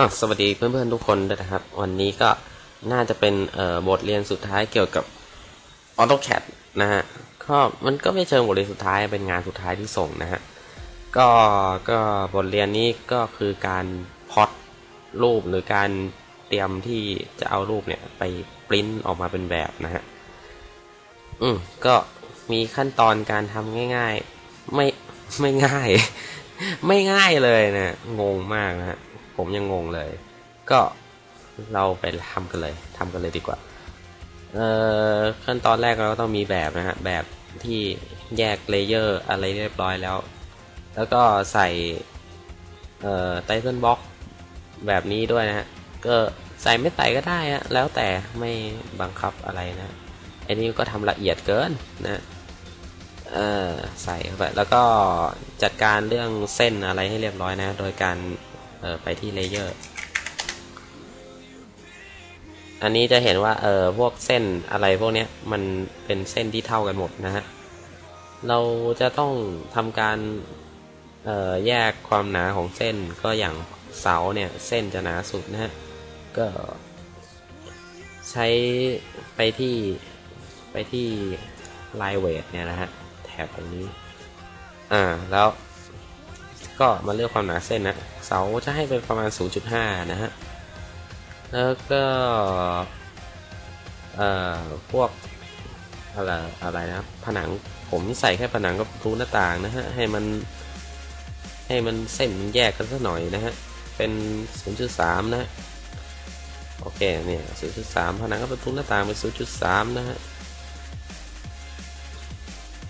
อะสวัสดีเพื่อนๆทุกคนด้วยนะครับ วันนี้ก็น่าจะเป็นเอ่อบทเรียนสุดท้ายเกี่ยวกับ AutoCAD นะฮะก็มันก็ไม่เชิงบทเรียนสุดท้ายเป็นงานสุดท้ายที่ส่งนะฮะก็ก็บทเรียนนี้ก็คือการพอดรูปหรือการเตรียมที่จะเอารูปเนี่ยไปปริ้นออกมาเป็นแบบนะฮะอืมก็มีขั้นตอนการทำง่าย ๆ ไม่ไม่ง่าย ไม่ง่ายเลยนะงงมากนะฮะ ผมยังงงเลย ก็เราไปทำกันเลยทำกันเลยดีกว่าเอ่อขั้นตอนแรกเราก็ต้องมีแบบนะฮะแบบที่แยกเลเยอร์อะไรเรียบร้อยแล้ว แล้วก็ใส่เอ่อไทเทนบ็อกแบบนี้ด้วยนะฮะก็ใส่ไม่ใส่ก็ได้ฮะแล้วแต่ไม่บังคับอะไรนะอันนี้ก็ทำละเอียดเกินนะเออใส่เข้าไปแล้วก็จัดการเรื่องเส้นอะไรให้เรียบร้อยนะ โดยการ เออไปที่เลเยอร์ อันนี้จะเห็นว่าเออพวกเส้นอะไรพวกเนี้ยมันเป็นเส้นที่เท่ากันหมดนะฮะ เราจะต้องทำการเอ่อแยกความหนาของเส้นก็อย่างเสาเนี่ยเส้นจะหนาสุดนะฮะ ก็ใช้ไปที่ไปที่ไลเวทเนี่ยนะฮะแถบตรงนี้ อ่าแล้ว ก็มาเลือกความหนาเส้นนะ เสาจะให้เป็นประมาณ 0.5 นะฮะ แล้วก็ เอ่อ พวกอะไรอะไรนะผนังผมใส่แค่ผนังกับรูหน้าต่างนะฮะ ให้มัน ให้มันเส้นมันแยกกันสักหน่อยนะฮะ เป็น 0.3 นะโอเค เนี่ย0.3ผนังกับประตูหน้าต่างเป็น 0.3 นะฮะ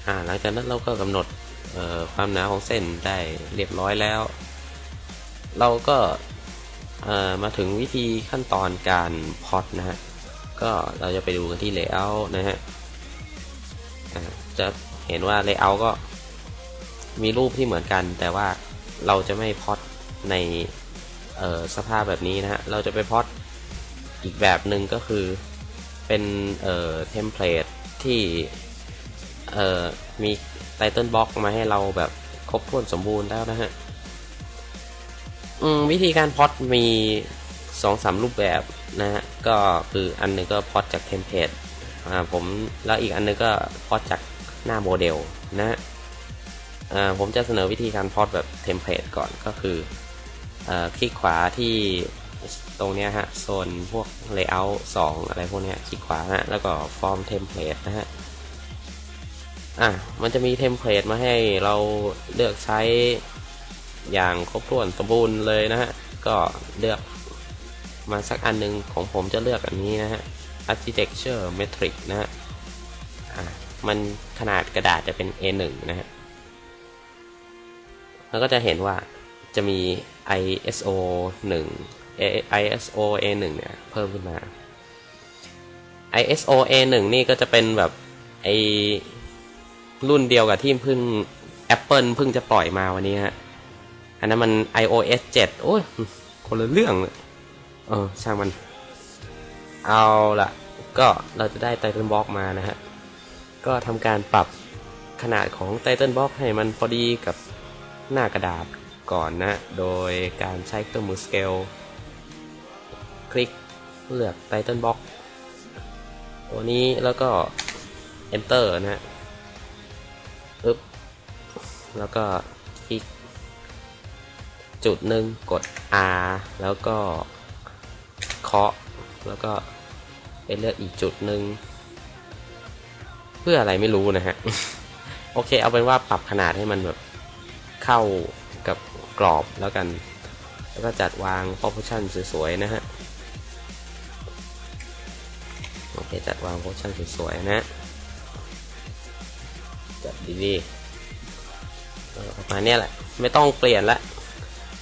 อ่า หลังจากนั้นเราก็กำหนด ความหนาของเส้นได้เรียบร้อยแล้ว เราก็มาถึงวิธีขั้นตอนการพอดนะฮะ ก็เราจะไปดูกันที่ layout นะฮะจะเห็นว่า layout ก็มีรูปที่เหมือนกัน แต่ว่าเราจะไม่พอดในสภาพแบบนี้นะฮะ เราจะไปพอดอีกแบบหนึ่งก็คือเป็นเทมเพลตที่มี ไตเติลบล็อกมาให้เราแบบครบถ้วนสมบูรณ์แล้วนะฮะวิธีการพอดมีสองสามรูปแบบนะฮะก็คืออันนึงก็พอดจากเทมเพลตอ่าผมแล้วอีกอันนึงก็พอดจากหน้าโมเดลนะฮะอ่าผมจะเสนอวิธีการพอดแบบเทมเพลตก่อนก็คืออ่าคลิกขวาที่ตรงเนี้ยฮะโซนพวก layout 2 อะไรพวกเนี้ยคลิกขวาฮะแล้วก็ฟอร์มเทมเพลตนะฮะ อะมันจะมีเทมเพลตมาให้เราเลือกใช้อย่างครบถ้วนสมบูรณ์เลยนะฮะ ก็เลือกมาสักอันนึงของผมจะเลือกอันนี้นะฮะ architecture metric นะฮะอะมันขนาดกระดาษจะเป็น A1 นะฮะ แล้วก็จะเห็นว่าจะมี ISO 1 ISO A1 เนี่ยเพิ่มขึ้นมา ISO A1 นี่ก็จะเป็นแบบไอ รุ่นเดียวกับที่เพิ่ง Apple เพิ่งจะปล่อยมาวันนี้ฮะ อันนั้นมัน iOS 7 โอ้ย คนละเรื่องเลยเออ ช่างมัน เอาละก็เราจะได้ไตเติลบล็อกมานะฮะ ก็ทำการปรับขนาดของไตเติลบล็อกให้มันพอดีกับหน้ากระดาษก่อนนะ โดยการใช้เครื่องมือสเกลคลิกเลือกไตเติลบล็อกตัวนี้แล้วก็ enter นะฮะ ปึ๊บแล้วก็คลิกจุดหนึ่งกด R แล้วก็เคาะแล้วก็ไปเลือกอีกจุดหนึ่งเพื่ออะไรไม่รู้นะฮะ โอเคเอาเป็นว่าปรับขนาดให้มันแบบเข้ากับกรอบแล้วกัน แล้วก็จัดวาง proportion สวยๆนะฮะ โอเค จัดวาง proportion สวยๆนะจัด ดีประมาณนี้แหละ ไม่ต้องเปลี่ยนละ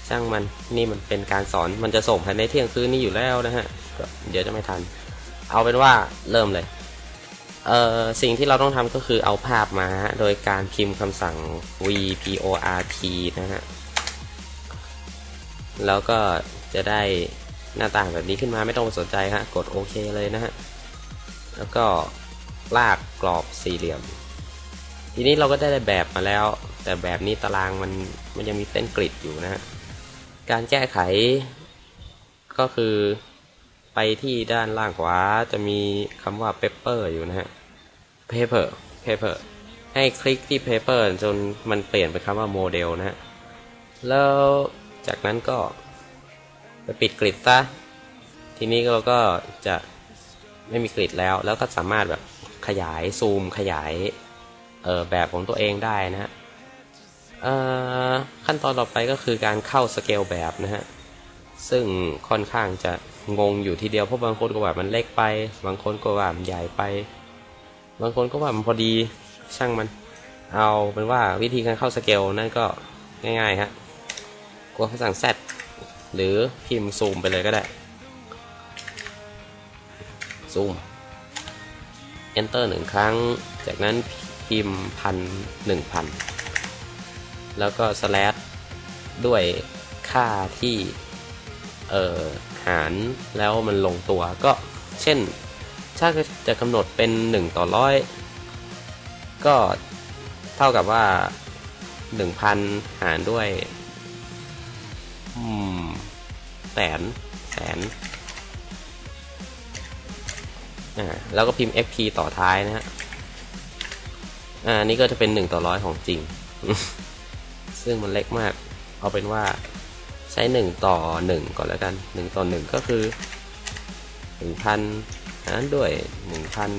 ช่างมันนี่มันเป็นการสอนมันจะส่งภายในเที่ยงคืนนี้อยู่แล้วนะฮะก็เดี๋ยวจะไม่ทัน เอาเป็นว่าเริ่มเลยเอ่อสิ่งที่เราต้องทำก็คือเอาภาพมาโดยการพิมพ์คำสั่ง vport นะฮะแล้วก็จะได้หน้าต่างแบบนี้ขึ้นมาไม่ต้องสนใจฮะกดโอเคเลยนะฮะแล้วก็ลากกรอบสี่เหลี่ยม ทีนี้เราก็ได้แบบมาแล้ว แต่แบบนี้ตารางมันมันยังมีเส้นกริดอยู่นะฮะการแก้ไข ก็คือไปที่ด้านล่างขวาจะมีคำว่า paper อยู่นะฮะ paper paper ให้คลิกที่ paper จนมันเปลี่ยนเป็นคำว่าโมเดลนะฮะ แล้วจากนั้นก็ไปปิดกริดซะ ทีนี้เราก็จะไม่มีกริดแล้ว แล้วก็สามารถแบบขยายซูมขยาย แบบของตัวเองได้นะฮะขั้นตอนต่อไปก็คือการเข้าสเกลแบบนะฮะซึ่งค่อนข้างจะงงอยู่ทีเดียวเพราะบางคนก็ว่ามันเล็กไป บางคนก็ว่ามันใหญ่ไป บางคนก็ว่ามันพอดีช่างมัน เอาเป็นว่าวิธีการเข้าสเกลนั่นก็ง่ายๆฮะกดคำสั่ง Z หรือพิมพ์ซูมไปเลยก็ได้ ซูม Enter หนึ่งครั้ง จากนั้น พิมพ์พันหนึ่งพันแล้วก็ slash ด้วยค่าที่เอ่อหารแล้วมันลงตัวก็เช่น ถ้าจะกำหนดเป็น 1 ต่อร้อยก็เท่ากับว่า 1,000 หารด้วยแสนแสนอ่าแล้วก็พิมพ์ xp ต่อท้ายนะฮะ อ่านี่ก็จะเป็น1ต่อร้อยของจริง ซึ่งมันเล็กมาก เอาเป็นว่าใช้1ต่อ1ก่อนแล้วกัน1ต่อ1ก็คือ1,000หารด้วย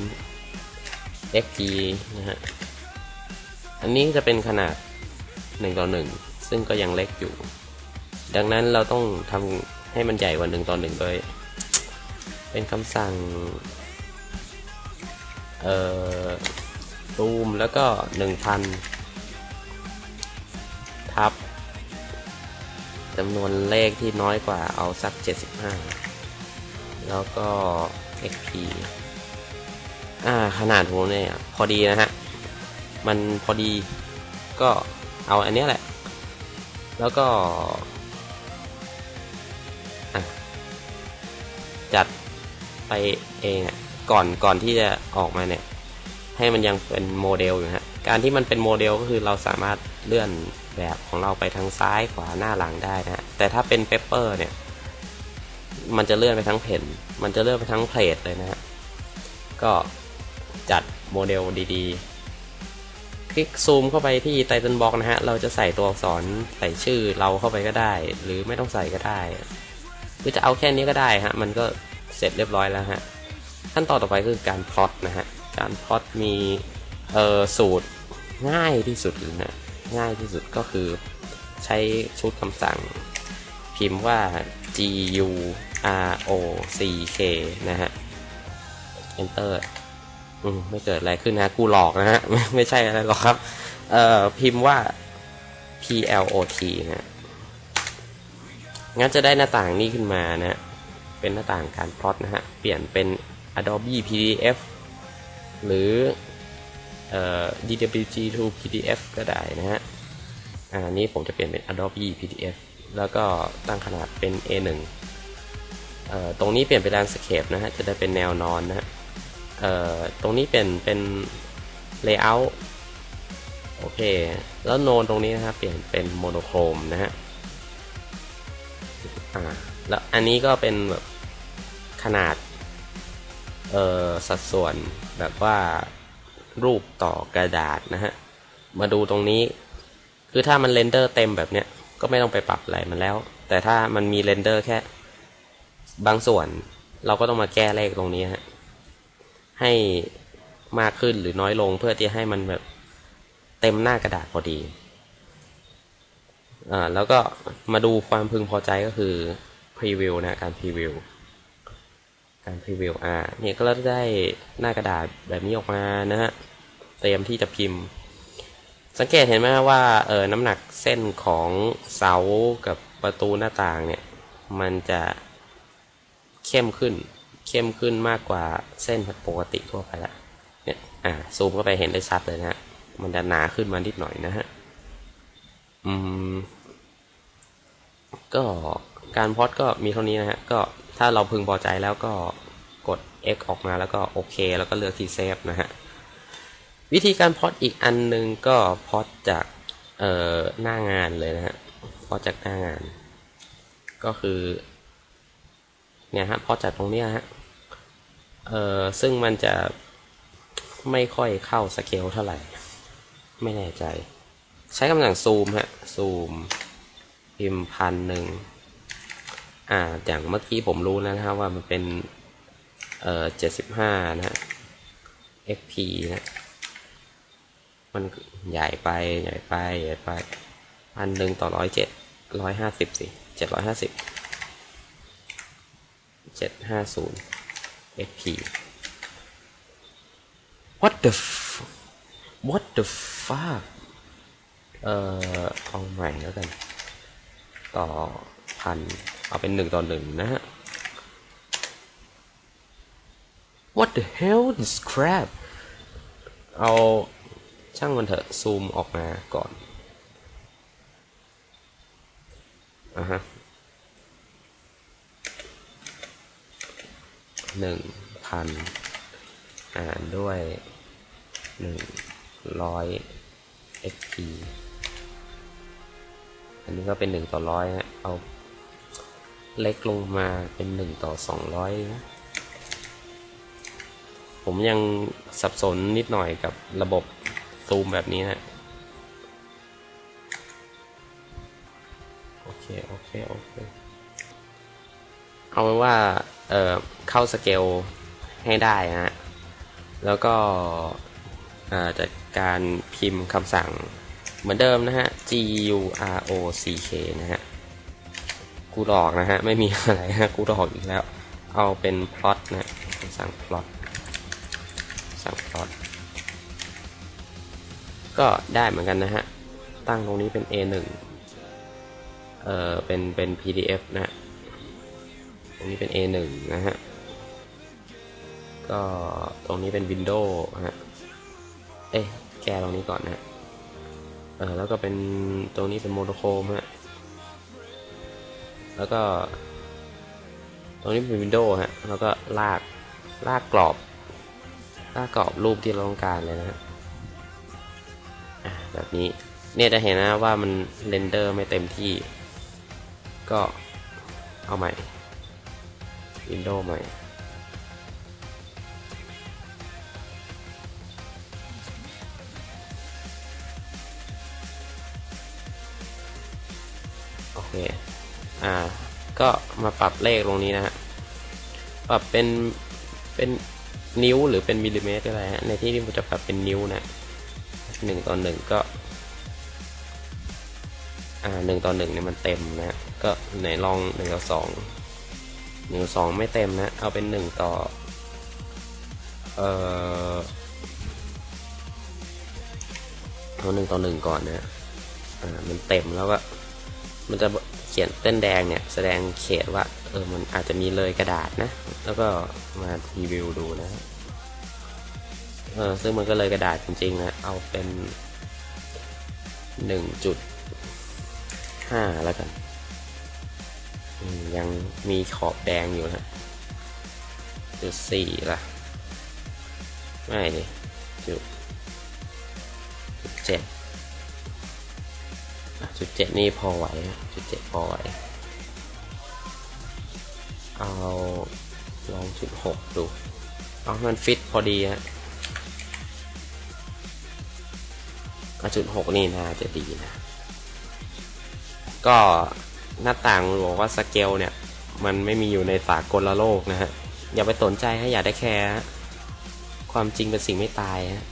1,000 xp นะฮะ อันนี้จะเป็นขนาด1ต่อ1ซึ่งก็ยังเล็กอยู่ ดังนั้นเราต้องทำให้มันใหญ่กว่า1ต่อ1โดย เป็นคำสั่ง เอ่อ ซูมแล้วก็ 1,000 ทับจำนวนเลขที่น้อยกว่าเอาสัก 75 แล้วก็ xp อ่า ขนาดผมเนี่ย พอดีนะฮะ มันพอดีก็เอาอันนี้แหละ แล้วก็ จัดไปเองอะ ก่อนก่อนที่จะออกมาเนี่ย ให้มันยังเป็นโมเดลอยู่ฮะการที่มันเป็นโมเดลก็คือเราสามารถเลื่อนแบบของเราไปทางซ้ายขวาหน้าหลังได้นะฮะแต่ถ้าเป็นเปเปอร์เนี่ยมันจะเลื่อนไปทั้งเพนมันจะเลื่อนไปทั้งเพลทเลยนะฮะก็จัดโมเดลดีๆ คลิกซูมเข้าไปที่ไตเติลบ็อกนะฮะ เราจะใส่ตัวอักษรใส่ชื่อเราเข้าไปก็ได้ หรือไม่ต้องใส่ก็ได้ หรือจะเอาแค่นี้ก็ได้ฮะ มันก็เสร็จเรียบร้อยแล้วฮะ ขั้นตอนต่อไปคือการพลอตนะฮะ การพอตมีเออสูตรง่ายที่สุดเลยนะง่ายที่สุดก็คือใช้ชุดคำสั่ง พิมพ์ว่า g u r o c k นะฮะ enter อืมไม่เกิดอะไรขึ้นนะกูหลอกนะฮะ ไม่ไม่ใช่อะไรหรอกครับ เอ่อ พิมพ์ว่า p l o t นะงั้นจะได้หน้าต่างนี้ขึ้นมานะ เป็นหน้าต่างการพลอตนะฮะ เปลี่ยนเป็น Adobe PDF หรือ DWG to PDF ก็ได้นะฮะอ่านี้ผมจะเปลี่ยนเป็น Adobe PDF แล้วก็ตั้งขนาดเป็น A1 ตรงนี้เปลี่ยนเป็น Landscape นะฮะ จะได้เป็นแนวนอนนะฮะตรงนี้เปลี่ยนเป็น Layout โอเค แล้วโนนตรงนี้นะครับเปลี่ยนเป็นโมโนโครมนะฮะแล้วอันนี้ก็เป็นแบบขนาด สัดส่วนแบบว่ารูปต่อกระดาษนะฮะ มาดูตรงนี้ คือถ้ามันเรนเดอร์เต็มแบบเนี้ย ก็ไม่ต้องไปปรับอะไรมันแล้ว แต่ถ้ามันมีเรนเดอร์แค่ บางส่วนเราก็ต้องมาแก้เลขตรงนี้ฮะ ให้มากขึ้นหรือน้อยลงเพื่อที่ให้มันแบบเต็มหน้ากระดาษพอดี อ่า แล้วก็มาดูความพึงพอใจก็คือพรีวิวนะการพรีวิว การพรีวิวอ่าเนี่ยก็เราได้หน้ากระดาษแบบนี้ออกมานะฮะเตรียมที่จะพิมพ์ สังเกตเห็นไหมว่าเออน้ำหนักเส้นของเสากับประตูหน้าต่างเนี่ยมันจะเข้มขึ้น เข้มขึ้นมากกว่าเส้นปกติทั่วไปละเนี่ยอ่าซูมเข้าไปเห็นได้ชัดเลยนะฮะมันจะหนาขึ้นมานิดหน่อยนะฮะอืมก็การพอดก็มีเท่านี้นะฮะก็ ถ้าเราพึงพอใจแล้วก็กด X ออกมาแล้วก็โอเค แล้วก็เลือกที่เซฟนะฮะ วิธีการพอดอีกอันหนึ่งก็พอดจากเอ่อหน้างานเลยนะฮะพอดจากหน้างาน ก็คือเนี่ยฮะพอจากตรงเนี้ยฮะเอ่อซึ่งมันจะไม่ค่อยเข้าสเกลเท่าไหร่ ไม่แน่ใจ ใช้กำลังซูมฮะซูมพิมพ์พันหนึ่ง อ่าอย่างเมื่อกี้ผมรู้แล้วนะครับว่ามันเป็นเอ่อเจ็ดสิบห้านะฮะ xp นะมันใหญ่ไปใหญ่ไปใหญ่ไปพันหนึ่งต่อร้อยเจ็ดร้อยห้าสิบสิเจ็ดร้อยห้าสิบเจ็ดห้าศูนย์ xp what the f what the fuck เอ่อเอาใหม่แล้วกัน ต่อพัน เอาเป็นหนึ่งต่อหนึ่งนะฮะ what the hell is crap เอาช่างมันเถอะซูมออกมาก่อนอะฮะหนึ่งพันหารด้วยหนึ่งร้อย xp อันนี้ก็เป็นหนึ่งต่อร้อยนะเอา เล็กลงมาเป็นหนึ่งต่อสองร้อยนะ ผมยังสับสนนิดหน่อยกับระบบซูมแบบนี้นะ โอเค โอเค โอเค เอาเป็นว่า เอ่อ เข้าสเกลให้ได้นะฮะแล้วก็จากการพิมพ์คำสั่งเหมือนเดิมนะฮะ G U R O C K นะฮะ กูหลอกนะฮะ ไม่มีอะไรฮะกูหลอกอีกแล้ว เอาเป็น plot นะสั่ง plot สั่ง plot ก็ได้เหมือนกันนะฮะ ตั้งตรงนี้เป็น A1 เอ่อเป็นเป็น PDF นะฮะตรงนี้เป็น A1 นะฮะ ก็ตรงนี้เป็น Windows ฮะ เอ๊ะแกตรงนี้ก่อนนะเออแล้วก็เป็นตรงนี้เป็นโมโนโครมฮะ แล้วก็ ตรงนี้เป็น Windows ฮะ แล้วก็ลาก ลากกรอบ ลากกรอบรูปที่เราต้องการเลยนะฮะแบบนี้ เนี่ยจะเห็นนะว่ามันเรนเดอร์ไม่เต็มที่ ก็เอาใหม่ Windows ใหม่โอเค อ่า ก็มาปรับเลขตรงนี้นะฮะ ปรับเป็น เป็นนิ้วหรือเป็นมิลลิเมตรอะไรฮะ ในที่นี้ผมจะปรับเป็นนิ้วนะหนึ่งต่อหนึ่งก็ อ่าหนึ่งต่อหนึ่งเนี่ยมันเต็มนะก็ไหนลองหนึ่งต่อสองหนึ่งสองไม่เต็มนะ เอาเป็นหนึ่งต่อ เอ่อเอาหนึ่งต่อหนึ่งก่อนนะ อ่า มันเต็มแล้วก็ มันจะ ขียนเส้นแดงเนี่ยแสดงเขตว่าเออมันอาจจะมีเลยกระดาษนะ แล้วก็มารีวิวดูนะเออซึ่งมันก็เลยกระดาษจริงๆนะ เอาเป็นหนึ่งจุดห้าแล้วกันยังมีขอบแดงอยู่นะจุดสี่ละไม่ดิจุดเจ็ด จุดเจ็ดนี่พอไหวจุดเจ็ดพอไหว เอาลองจุดหกดู เอามันฟิตพอดีฮะจุดหกนี่น่าจะดีนะ ก็หน้าต่างบอกว่าสเกลเนี่ย มันไม่มีอยู่ในสากลโลกนะฮะ อย่าไปสนใจให้อย่าได้แคร์ความจริงเป็นสิ่งไม่ตายฮะ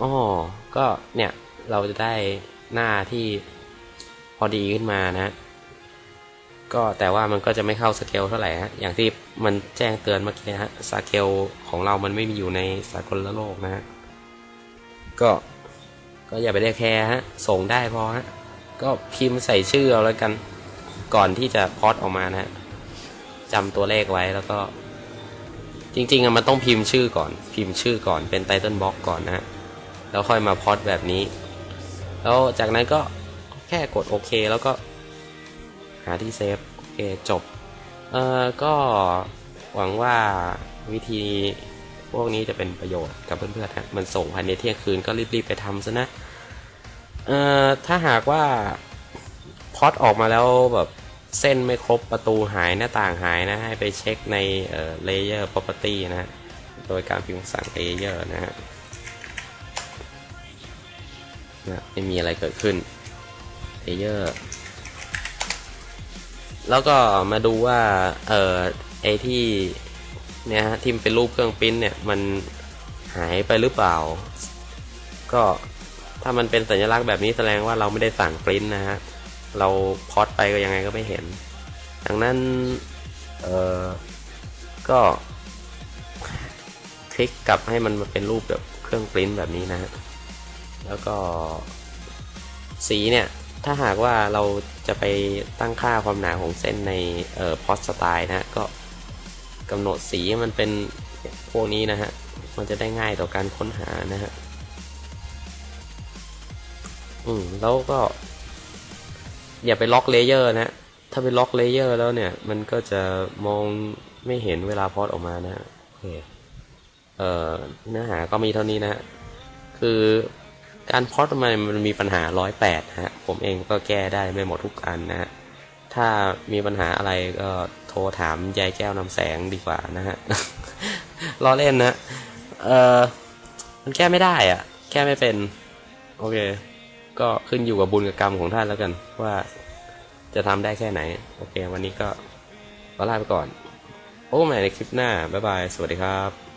อ๋อก็เนี่ยเราจะได้หน้าที่ อดีขึ้นมานะ ก็แต่ว่ามันก็จะไม่เข้าสเกลเท่าไหร่ฮะอย่างที่มันแจ้งเตือนเมื่อกี้ฮะสเกลของเรามันไม่มีอยู่ในสากลโลกนะฮะก็ก็อย่าไปได้แคร์ฮะส่งได้พอฮะก็พิมพ์ใส่ชื่อเอาแล้วกันก่อนที่จะพอดออกมานะฮะจำตัวเลขไว้แล้วก็ จริงๆอะมันต้องพิมพ์ชื่อก่อน พิมพ์ชื่อก่อนเป็นไตเติลบล็อกก่อนนะแล้วค่อยมาพอดแบบนี้ แล้วจากนั้นก็ ค่กดโอเค แล้วก็หาที่เซฟโอเคจบ เอ่อ ก็หวังว่าวิธีพวกนี้จะเป็นประโยชน์กับเพื่อนๆฮะมันส่งภายในเที่ยงคืนก็รีบๆไปทำซะนะ เอ่อ ถ้าหากว่าพอดออกมาแล้วแบบเส้นไม่ครบประตูหายหน้าต่างหายนะ ให้ไปเช็คในเอ่อ layer property นะฮะโดยการพิมพ์สั่ง layer นะฮะนะไม่มีอะไรเกิดขึ้น layer แล้วก็มาดูว่า เอ่อไอที่เนี่ยฮะที่มันเป็นรูปเครื่องปริ้นเนี่ยมันหายไปหรือเปล่า ก็ถ้ามันเป็นสัญลักษณ์แบบนี้แสดงว่าเราไม่ได้สั่งปริ้นนะฮะ เราพอดไปก็ยังไงก็ไม่เห็น ดังนั้น เอ่อก็ คลิกกลับให้มันมาเป็นรูปแบบเครื่องปริ้นแบบนี้นะฮะ แล้วก็สีเนี่ย ถ้าหากว่าเราจะไปตั้งค่าความหนาของเส้นในเอ่อพอสสไตล์นะ ก็กำหนดสีมันเป็นพวกนี้นะฮะ มันจะได้ง่ายต่อการค้นหานะฮะ อืม แล้วก็ อย่าไปล็อกเลเยอร์นะ ถ้าไปล็อกเลเยอร์แล้วเนี่ย มันก็จะมองไม่เห็นเวลาพอดออกมานะฮะโอเคเอ่อเนื้อหาก็มีเท่านี้นะฮะ คือ การพอดออกมมันมีปัญหาร้อยแปดฮะ ผมเองก็แก้ได้ไม่หมดทุกอันนะฮะ ถ้ามีปัญหาอะไรก็โทรถามยายแก้วนำแสงดีกว่านะฮะล้อเล่นนะเออมันแก้ไม่ได้อะแก้ไม่เป็น โอเค ก็ขึ้นอยู่กับบุญกับกรรมของท่านแล้วกัน ว่าจะทำได้แค่ไหน โอเค วันนี้ก็ขอลาไปก่อน โอ้ใหม่ในคลิปหน้า บ๊ายบาย สวัสดีครับ